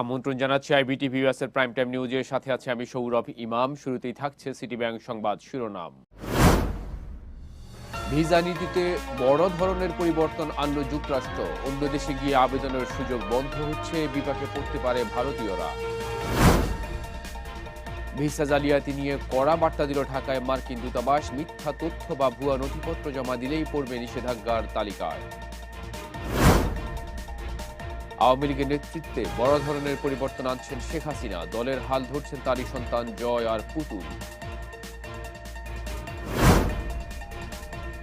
আমন্ত্রণ জানাচ্ছি iBT ভিউয়ার্সের prime time নিউজের সাথে আছে আমি সৌরভ ইমাম। শুরুতেই থাকছে সিটি ব্যাংক সংবাদ শিরোনাম। ভিসা নীতিতে বড় ধরনের পরিবর্তন আনল যুক্তরাষ্ট্র। অন্য দেশে গিয়ে আবেদনের সুযোগ বন্ধ হচ্ছে, বিপাকে পড়তে পারে ভারতীয়রা। ভিসা জালিয়াতি নিয়ে কড়া বার্তা দিল ঢাকায় মার্কিন দূতাবাস। মিথ্যা তথ্য বা ভুয়া নথিপত্র জমা দিলেই পড়বে নিষেধাজ্ঞার তালিকায়। আওয়ামী লীগের নেতৃত্বে বড় ধরনের পরিবর্তন আনছেন শেখ হাসিনা। দলের হাল ধরছেন তারই সন্তান জয় আর পুতুল।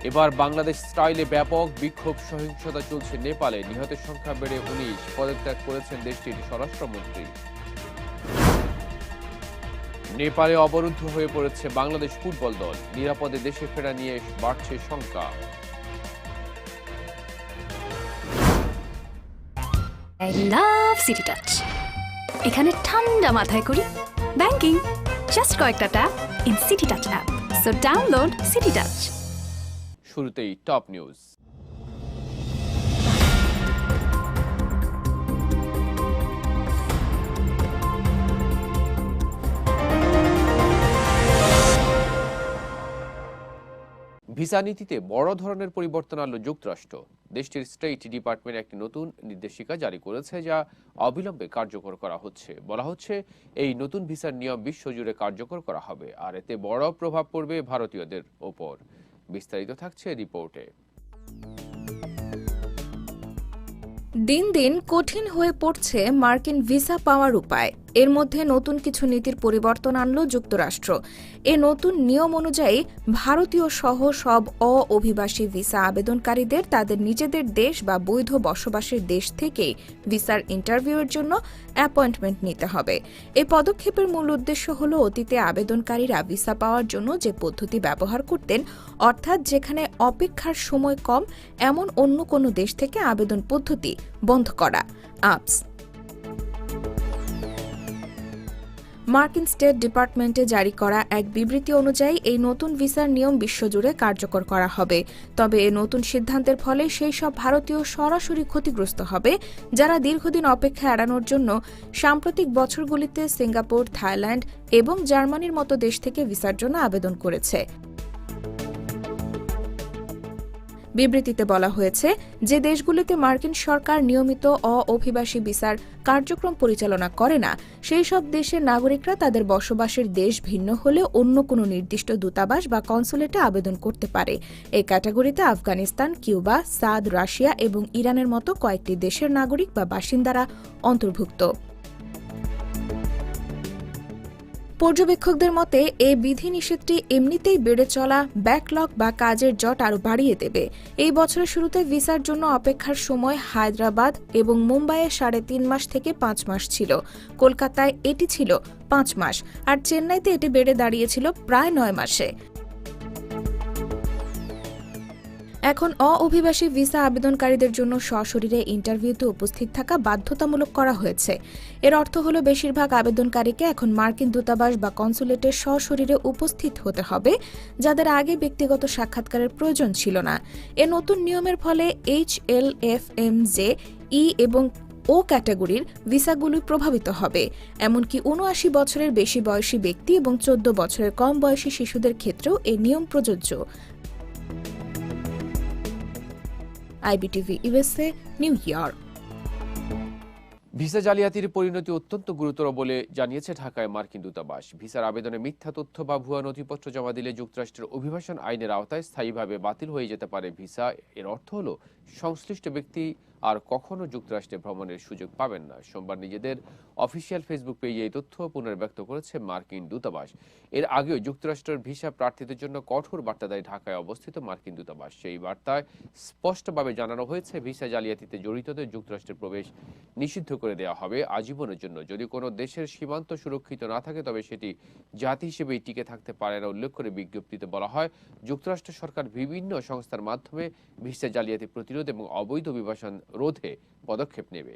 এবার বাংলাদেশ স্টাইলে ব্যাপক বিক্ষোভ সহিংসতা চলছে নেপালে। নিহতের সংখ্যা বেড়ে উনিশ। পদত্যাগ করেছেন দেশটির স্বরাষ্ট্রমন্ত্রী। নেপালে অবরুদ্ধ হয়ে পড়েছে বাংলাদেশ ফুটবল দল। নিরাপদে দেশে ফেরা নিয়ে বাড়ছে শঙ্কা। আই লাভ সিটি টাচ এখানে ঠান্ডা মাথায় করি ব্যাংকিং জাস্ট কয়েকটা tap in City Touch app so download City Touch শুরুতেই টপ নিউজ ভিসা নীতিতে বড় ধরনের পরিবর্তন আনলো যুক্তরাষ্ট্র। দেশটির স্টেট ডিপার্টমেন্ট একটি নতুন নির্দেশিকা জারি করেছে যা অবিলম্বে কার্যকর করা হচ্ছে। বলা হচ্ছে, এই নতুন ভিসার নিয়ম বিশ্বজুড়ে কার্যকর করা হবে, আর এতে বড় প্রভাব পড়বে ভারতীয়দের ওপর। বিস্তারিত থাকছে রিপোর্টে। দিন দিন কঠিন হয়ে পড়ছে মার্কিন ভিসা পাওয়ার উপায়। এর মধ্যে নতুন কিছু নীতির পরিবর্তন আনল যুক্তরাষ্ট্র। এ নতুন নিয়ম অনুযায়ী ভারতীয় সহ সব অভিবাসী ভিসা আবেদনকারীদের তাদের নিজেদের দেশ বা বৈধ বসবাসের দেশ থেকে ভিসার ইন্টারভিউয়ের জন্য অ্যাপয়েন্টমেন্ট নিতে হবে। এই পদক্ষেপের মূল উদ্দেশ্য হল অতীতে আবেদনকারীরা ভিসা পাওয়ার জন্য যে পদ্ধতি ব্যবহার করতেন, অর্থাৎ যেখানে অপেক্ষার সময় কম, এমন অন্য কোনো দেশ থেকে আবেদন পদ্ধতি বন্ধ করা। আপস মার্কিন স্টেট ডিপার্টমেন্টে জারি করা এক বিবৃতি অনুযায়ী এই নতুন ভিসার নিয়ম বিশ্বজুড়ে কার্যকর করা হবে। তবে এ নতুন সিদ্ধান্তের ফলে সেই সব ভারতীয় সরাসরি ক্ষতিগ্রস্ত হবে, যারা দীর্ঘদিন অপেক্ষা এড়ানোর জন্য সাম্প্রতিক বছরগুলিতে সিঙ্গাপুর, থাইল্যান্ড এবং জার্মানির মতো দেশ থেকে ভিসার জন্য আবেদন করেছে। বিবৃতিতে বলা হয়েছে যে দেশগুলিতে মার্কিন সরকার নিয়মিত অভিবাসী ভিসার কার্যক্রম পরিচালনা করে না, সেই সব দেশের নাগরিকরা তাদের বসবাসের দেশ ভিন্ন হলে অন্য কোনো নির্দিষ্ট দূতাবাস বা কনসুলেটে আবেদন করতে পারে। এই ক্যাটাগরিতে আফগানিস্তান, কিউবা, সাদ, রাশিয়া এবং ইরানের মতো কয়েকটি দেশের নাগরিক বা বাসিন্দারা অন্তর্ভুক্ত। পর্যবেক্ষকদের মতে, এ বিধিনিষেধটি এমনিতেই বেড়ে চলা ব্যাকলগ বা কাজের জট আরও বাড়িয়ে দেবে। এই বছরের শুরুতে ভিসার জন্য অপেক্ষার সময় হায়দ্রাবাদ এবং মুম্বাইয়ে সাড়ে তিন মাস থেকে পাঁচ মাস ছিল। কলকাতায় এটি ছিল পাঁচ মাস, আর চেন্নাইতে এটি বেড়ে দাঁড়িয়েছিল প্রায় নয় মাসে। এখন অভিবাসী ভিসা আবেদনকারীদের জন্য সশরীরে ইন্টারভিউতে উপস্থিত থাকা বাধ্যতামূলক করা হয়েছে। এর অর্থ হল বেশিরভাগ আবেদনকারীকে এখন মার্কিন দূতাবাস বা কনসুলেটে সশরীরে উপস্থিত হতে হবে, যাদের আগে ব্যক্তিগত সাক্ষাৎকারের প্রয়োজন ছিল না। এ নতুন নিয়মের ফলে H L F M J, E এবং ও ক্যাটাগরির ভিসাগুলি প্রভাবিত হবে। এমনকি উনআশি বছরের বেশি বয়সী ব্যক্তি এবং চোদ্দ বছরের কম বয়সী শিশুদের ক্ষেত্রেও এই নিয়ম প্রযোজ্য। IBTV USA, New York. Visa জালিয়াতির পরিণতি অত্যন্ত গুরুতর বলে জানিয়েছে ঢাকায় মার্কিন দূতাবাস। ভিসার আবেদনে মিথ্যা তথ্য বা ভুয়া নথিপত্র জমা দিলে যুক্তরাষ্ট্রের অভিবাসন আইনের আওতায় স্থায়ীভাবে বাতিল হয়ে যেতে পারে ভিসা। এর অর্থ হল, সংশ্লিষ্ট ব্যক্তি আর কখনো যুক্তরাষ্ট্রে ভ্রমণের সুযোগ পাবেন না। সোমবার নিজেদের অফিসিয়াল ফেসবুক পেজে এই তথ্য পুনর্ব্যক্ত করেছে মার্কিন দূতাবাস। এর আগেও যুক্তরাষ্ট্রের ভিসা প্রার্থীদের জন্য কঠোর বার্তা দেয় ঢাকায় অবস্থিত মার্কিন দূতাবাস। সেই বার্তায় স্পষ্টভাবে জানানো হয়েছে, ভিসা জালিয়াতিতে জড়িতদের যুক্তরাষ্ট্রের প্রবেশ নিষিদ্ধ করে দেওয়া হবে আজীবনের জন্য। যদি কোনো দেশের সীমান্ত সুরক্ষিত না থাকে, তবে সেটি জাতি হিসেবেই টিকে থাকতে পারে না উল্লেখ করে বিজ্ঞপ্তিতে বলা হয়, যুক্তরাষ্ট্র সরকার বিভিন্ন সংস্থার মাধ্যমে ভিসা জালিয়াতি প্রতিরোধ এবং অবৈধ অভিবাসন রোধে পদক্ষেপ নেবে।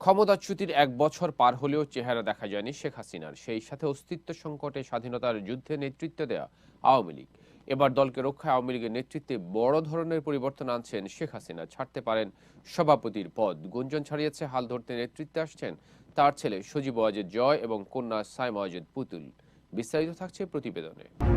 ক্ষমতাচ্যুতির এক বছর পার হলেও চেহারা দেখা যায়নি শেখ হাসিনার। সেই সাথে অস্তিত্ব সংকটে স্বাধীনতার যুদ্ধে নেতৃত্ব দেয়া আওয়ামী লীগ। এবার দলকে রক্ষায় আওয়ামী লীগের নেতৃত্বে বড় ধরনের পরিবর্তন আনছেন শেখ হাসিনা। ছাড়তে পারেন সভাপতির পদ। গুঞ্জন ছাড়িয়েছে, হাল ধরতে নেতৃত্বে আসছেন তার ছেলে সজীব ওয়াজেদ জয় এবং কন্যা সাইমা ওয়াজেদ পুতুল। বিস্তারিত থাকছে প্রতিবেদনে।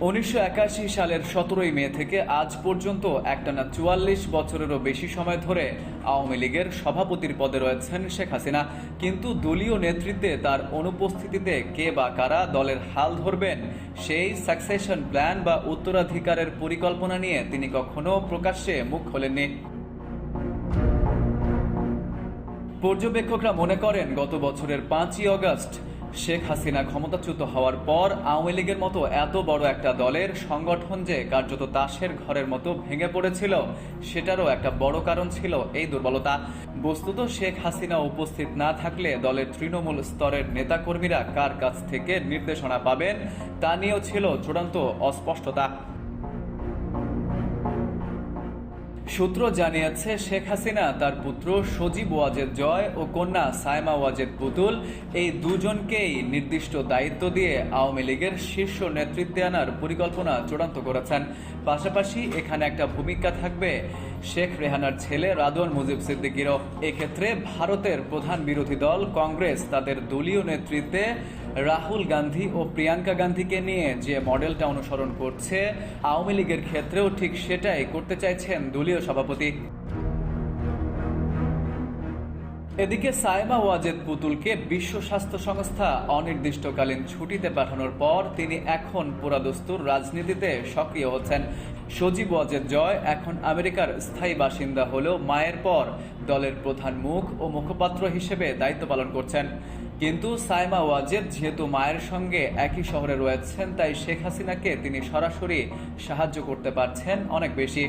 উনিশশো একাশি সালের সতেরোই মে থেকে আজ পর্যন্ত একটানা চুয়াল্লিশ বছরেরও বেশি সময় ধরে আওয়ামী লীগের সভাপতির পদে রয়েছেন শেখ হাসিনা। কিন্তু দলীয় নেতৃত্বে তার অনুপস্থিতিতে কে বা কারা দলের হাল ধরবেন, সেই সাকসেশন প্ল্যান বা উত্তরাধিকারের পরিকল্পনা নিয়ে তিনি কখনো প্রকাশ্যে মুখ খোলেননি। পর্যবেক্ষকরা মনে করেন, গত বছরের পাঁচই অগস্ট শেখ হাসিনা ক্ষমতাচ্যুত হওয়ার পর আওয়ামী লীগের মতো এত বড় একটা দলের সংগঠন যে কার্যত তাসের ঘরের মতো ভেঙে পড়েছিল, সেটারও একটা বড় কারণ ছিল এই দুর্বলতা। বস্তুত শেখ হাসিনা উপস্থিত না থাকলে দলের তৃণমূল স্তরের নেতাকর্মীরা কার কাছ থেকে নির্দেশনা পাবেন তা নিয়েও ছিল চূড়ান্ত অস্পষ্টতা। সূত্র জানিয়েছে, শেখ হাসিনা, তার পুত্র সজীব ওয়াজেদ জয় ও কন্যা সায়মা ওয়াজেদ পুতুল, এই দুজনকেই নির্দিষ্ট দায়িত্ব দিয়ে আওয়ামী লীগের শীর্ষ নেতৃত্বে আনার পরিকল্পনা চূড়ান্ত করেছেন। পাশাপাশি এখানে একটা ভূমিকা থাকবে। শেখ রেহানার ছেলে রাদওয়ান মুজিব সিদ্দিকিরও এক্ষেত্রে ভারতের প্রধান বিরোধী দল, কংগ্রেস, তাদের দলীয় নেতৃত্বে রাহুল গান্ধী ও প্রিয়াঙ্কা গান্ধীকে নিয়ে যে মডেলটা অনুসরণ করছে, আওয়ামী লীগের ক্ষেত্রেও ঠিক সেটাই করতে চাইছেন দলীয় সভাপতি। এদিকে সাইমা ওয়াজেদ পুতুলকে বিশ্ব স্বাস্থ্য সংস্থা অনির্দিষ্টকালীন ছুটিতে পাঠানোর পর তিনি এখন পুরাদস্তুর রাজনীতিতে সক্রিয় হচ্ছেন। সজীব ওয়াজেদ জয় এখন আমেরিকার স্থায়ী বাসিন্দা হলেও মায়ের পর দলের প্রধান মুখ ও মুখপাত্র হিসেবে দায়িত্ব পালন করছেন। কিন্তু সাইমা ওয়াজেদ যেহেতু মায়ের সঙ্গে একই শহরে রয়েছেন, তাই শেখ হাসিনাকে তিনি সরাসরি সাহায্য করতে পারছেন অনেক বেশি।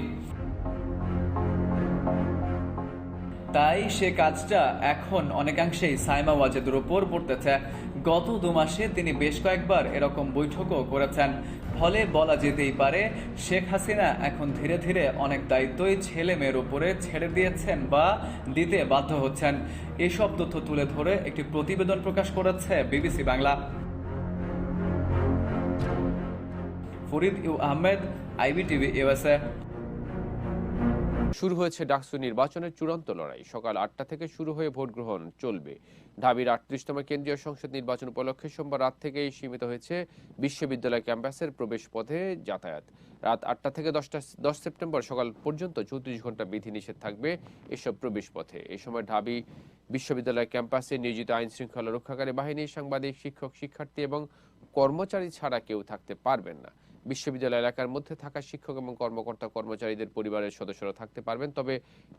তাই সে কাজটা এখন অনেকাংশেই সাইমা ওয়াজেদের উপর পড়তেছে। গত দু মাসে তিনি বেশ কয়েকবার এরকম বৈঠকও করেছেন। ফলে বলা যেতেই পারে, শেখ হাসিনা এখন ধীরে ধীরে অনেক দায়িত্বই ছেলে মেয়ের উপরে ছেড়ে দিয়েছেন বা দিতে বাধ্য হচ্ছেন। এসব তথ্য তুলে ধরে একটি প্রতিবেদন প্রকাশ করেছে BBC Bangla. Farid U Ahmed, IBTV USA শুরু হয়েছে ডাকসু নির্বাচনের চূড়ান্ত লড়াই। সকাল আটটা থেকে শুরু হয়ে ভোট গ্রহণ চলবে। ঢাবির আটত্রিশতম কেন্দ্রীয় সংসদ নির্বাচন উপলক্ষে সোমবার রাত থেকেই সীমিত হয়েছে বিশ্ববিদ্যালয় ক্যাম্পাসের প্রবেশ পথে যাতায়াত। রাত আটটা থেকে দশটা, দশ সেপ্টেম্বর সকাল পর্যন্ত চৌত্রিশ ঘণ্টা বিধিনিষেধ থাকবে এসব প্রবেশ পথে এই সময় ঢাবি বিশ্ববিদ্যালয় ক্যাম্পাসে নিয়োজিত আইন শৃঙ্খলা রক্ষাকারী বাহিনী সাংবাদিক, শিক্ষক, শিক্ষার্থী এবং কর্মচারী ছাড়া কেউ থাকতে পারবেন না। বিশ্ববিদ্যালয় এলাকার মধ্যে থাকা শিক্ষক এবং কর্মকর্তা কর্মচারীদের পরিবারের সদস্যরা থাকতে পারবেন, তবে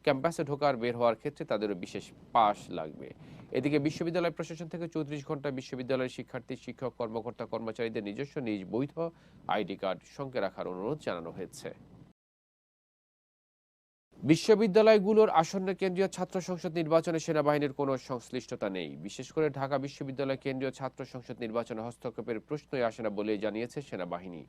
ক্যাম্পাসে ঢোকার বের হওয়ার ক্ষেত্রে তাদেরও বিশেষ পাস লাগবে। এদিকে বিশ্ববিদ্যালয় প্রশাসন থেকে চৌত্রিশ ঘণ্টা বিশ্ববিদ্যালয়ের শিক্ষার্থী, শিক্ষক, কর্মকর্তা, কর্মচারীদের নিজস্ব নিজ বৈধ আইডি কার্ড সঙ্গে রাখার অনুরোধ জানানো হয়েছে। বিশ্ববিদ্যালয়গুলোর আসন্ন কেন্দ্রীয় ছাত্র সংসদ নির্বাচনে সেনাবাহিনীর কোনো সংশ্লিষ্টতা নেই। বিশেষ করে ঢাকা বিশ্ববিদ্যালয় কেন্দ্রীয় ছাত্র সংসদ নির্বাচনে হস্তক্ষেপের প্রশ্নই আসে না বলে জানিয়েছে সেনাবাহিনী।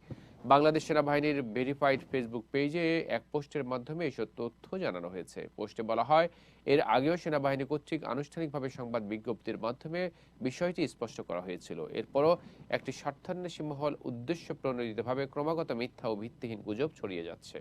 বাংলাদেশ সেনাবাহিনীর ভেরিফাইড ফেসবুক পেজে এক পোস্টের মাধ্যমে এসব তথ্য জানানো হয়েছে। পোস্টে বলা হয়, এর আগেও সেনাবাহিনী কর্তৃক আনুষ্ঠানিকভাবে সংবাদ বিজ্ঞপ্তির মাধ্যমে বিষয়টি স্পষ্ট করা হয়েছিল। এরপরও একটি স্বার্থান্বেষী মহল উদ্দেশ্য প্রণোদিতভাবে ক্রমাগত মিথ্যা ও ভিত্তিহীন গুজব ছড়িয়ে যাচ্ছে।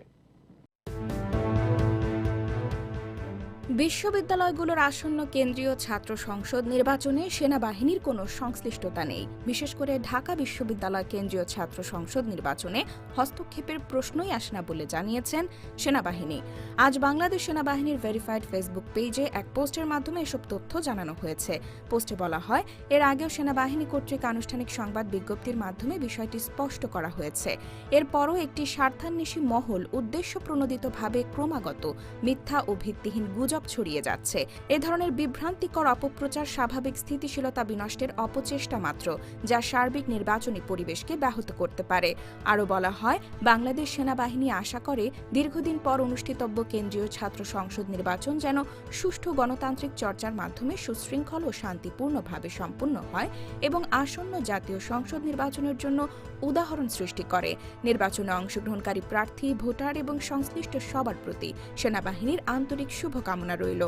বিশ্ববিদ্যালয়গুলোর আসন্ন কেন্দ্রীয় ছাত্র সংসদ নির্বাচনে সেনাবাহিনীর কোনো সংশ্লিষ্টতা নেই। বিশেষ করে ঢাকা বিশ্ববিদ্যালয় কেন্দ্রীয় ছাত্র সংসদ নির্বাচনে হস্তক্ষেপের প্রশ্নই আসে না বলে জানিয়েছেন সেনাবাহিনী। আজ বাংলাদেশ সেনাবাহিনীর ভেরিফাইড ফেসবুক পেজে এক পোস্টের মাধ্যমে এসব তথ্য জানানো হয়েছে। পোস্টে বলা হয়, এর আগেও সেনাবাহিনী কর্তৃক আনুষ্ঠানিক সংবাদ বিজ্ঞপ্তির মাধ্যমে বিষয়টি স্পষ্ট করা হয়েছে। এরপরও একটি স্বার্থান্বেষী মহল উদ্দেশ্য প্রণোদিতভাবে ক্রমাগত মিথ্যা ও ভিত্তিহীন গুজব ছড়িয়ে যাচ্ছে। এ ধরনের বিভ্রান্তিকর অপপ্রচার স্বাভাবিক স্থিতিশীলতা বিনষ্টের অপচেষ্টা মাত্র, যা সার্বিক নির্বাচনী পরিবেশকে ব্যাহত করতে পারে। আরও বলা হয়, বাংলাদেশ সেনাবাহিনী আশা করে দীর্ঘদিন পর অনুষ্ঠিতব্য কেন্দ্রীয় ছাত্র সংসদ নির্বাচন যেন সুষ্ঠু গণতান্ত্রিক চর্চার মাধ্যমে সুশৃঙ্খল ও শান্তিপূর্ণভাবে সম্পন্ন হয় এবং আসন্ন জাতীয় সংসদ নির্বাচনের জন্য উদাহরণ সৃষ্টি করে। নির্বাচনে অংশগ্রহণকারী প্রার্থী, ভোটার এবং সংশ্লিষ্ট সবার প্রতি সেনাবাহিনীর আন্তরিক শুভকামনা। শুভকামনা রইল।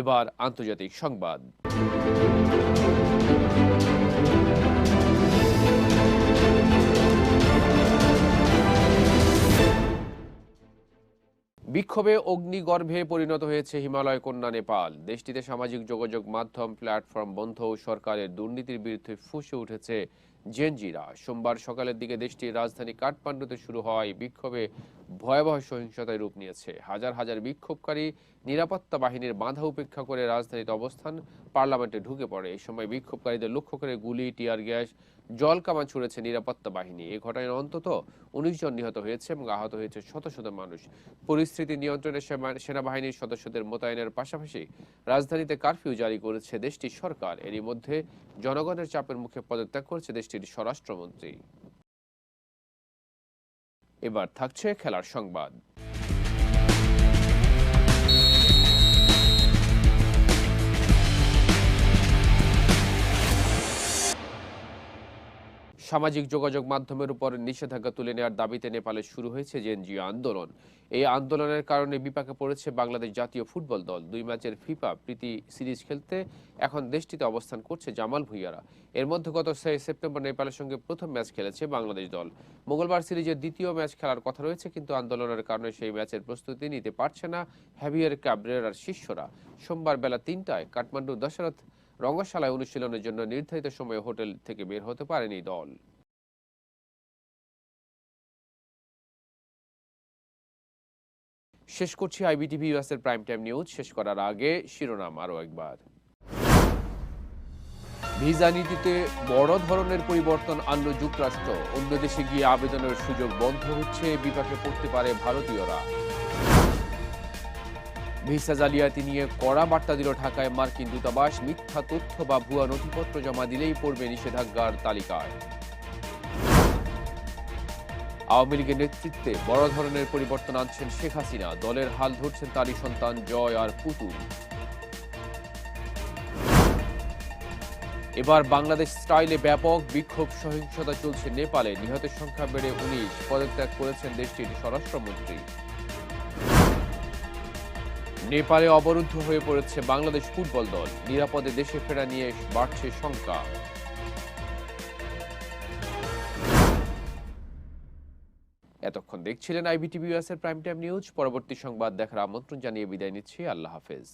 এবার আন্তর্জাতিক সংবাদ। বিক্ষোভে অগ্নিগর্ভে পরিণত হয়েছে হিমালয় কন্যা নেপাল। দেশটিতে সামাজিক যোগাযোগ মাধ্যম, প্ল্যাটফর্ম বন্ধ সরকারের দুর্নীতির বিরুদ্ধে ফুসে উঠেছে জেনজিরা, সোমবার সকালের দিকে দেশটির রাজধানী কাঠমান্ডুতে শুরু হয় বিক্ষোভে ভয়াবহ সহিংসতায় রূপ নিয়েছে। হাজার হাজার বিক্ষোভকারী নিরাপত্তা বাহিনীর বাধা উপেক্ষা করে রাজধানীতে অবস্থান, পার্লামেন্টে ঢুকে পড়ে। এই সময় বিক্ষোভকারীদের লক্ষ্য করে গুলি, টিয়ার গ্যাস জল কামান ছুড়েছে নিরাপত্তা বাহিনী। এই ঘটনায় অন্তত উনিশ জন নিহত হয়েছে এবং আহত হয়েছে শত শত মানুষ। পরিস্থিতি নিয়ন্ত্রণে সেনা- সেনাবাহিনীর সদস্যদের মোতায়েনের পাশাপাশি রাজধানীতে কারফিউ জারি করেছে দেশটির সরকার। এরই মধ্যে জনগণের চাপের মুখে পদত্যাগ করেছে দেশটির স্বরাষ্ট্রমন্ত্রী। এবার থাকছে খেলার সংবাদ। সামাজিক যোগাযোগ মাধ্যমের উপর নিষেধাজ্ঞা তুলে নেওয়ার দাবিতে নেপালে শুরু হয়েছে জেনজিও আন্দোলন। এই আন্দোলনের কারণে বিপাকে পড়েছে বাংলাদেশ জাতীয় ফুটবল দল। দুই ম্যাচের ফিফা প্রীতি সিরিজ খেলতে এখন দেশটিতে অবস্থান করছে জামাল ভুইয়ারা। এর মধ্যে গত ছয় সেপ্টেম্বর নেপালের সঙ্গে প্রথম ম্যাচ খেলেছে বাংলাদেশ দল। মঙ্গলবার সিরিজের দ্বিতীয় ম্যাচ খেলার কথা রয়েছে, কিন্তু আন্দোলনের কারণে সেই ম্যাচের প্রস্তুতি নিতে পারছে না হ্যাভিয়ার ক্যাব্রেরার শিষ্যরা। সোমবার বেলা তিনটায় কাঠমান্ডু দশরথ রঙ্গশালায় অনুশীলনের জন্য নির্ধারিত সময়ে হোটেল থেকে বের হতে পারেনি দল। শেষ করছি আইবিটিভি ইউএস এর প্রাইম টাইম নিউজ শেষ করার আগে শিরোনাম আরও একবার। ভিসা নীতিতে বড় ধরনের পরিবর্তন আনল যুক্তরাষ্ট্র। অন্য দেশে গিয়ে আবেদনের সুযোগ বন্ধ হচ্ছে, বিপাকে পড়তে পারে ভারতীয়রা। ভিসা জালিয়াতি নিয়ে কড়া বার্তা দিল ঢাকায় মার্কিন দূতাবাস। মিথ্যা তথ্য বা ভুয়া নথিপত্র জমা দিলেই পড়বে নিষেধাজ্ঞার তালিকায়। আওয়ামী লীগের নেতৃত্বে বড় ধরনের পরিবর্তন আনছেন শেখ হাসিনা। দলের হাল ধরছেন তারই সন্তান জয় আর পুতুল। এবার বাংলাদেশ স্টাইলে ব্যাপক বিক্ষোভ সহিংসতা চলছে নেপালে। নিহতের সংখ্যা বেড়ে উনিশ। পদত্যাগ করেছেন দেশটির স্বরাষ্ট্রমন্ত্রী। নেপালে অবরুদ্ধ হয়ে পড়েছে বাংলাদেশ ফুটবল দল। নিরাপদে দেশে ফেরা নিয়ে বাড়ছে শঙ্কা। এতক্ষণ দেখছিলেন আইবিটিভি ইউএস এর প্রাইম টাইম নিউজ পরবর্তী সংবাদ দেখার আমন্ত্রণ জানিয়ে বিদায় নিচ্ছি। আল্লাহ হাফেজ।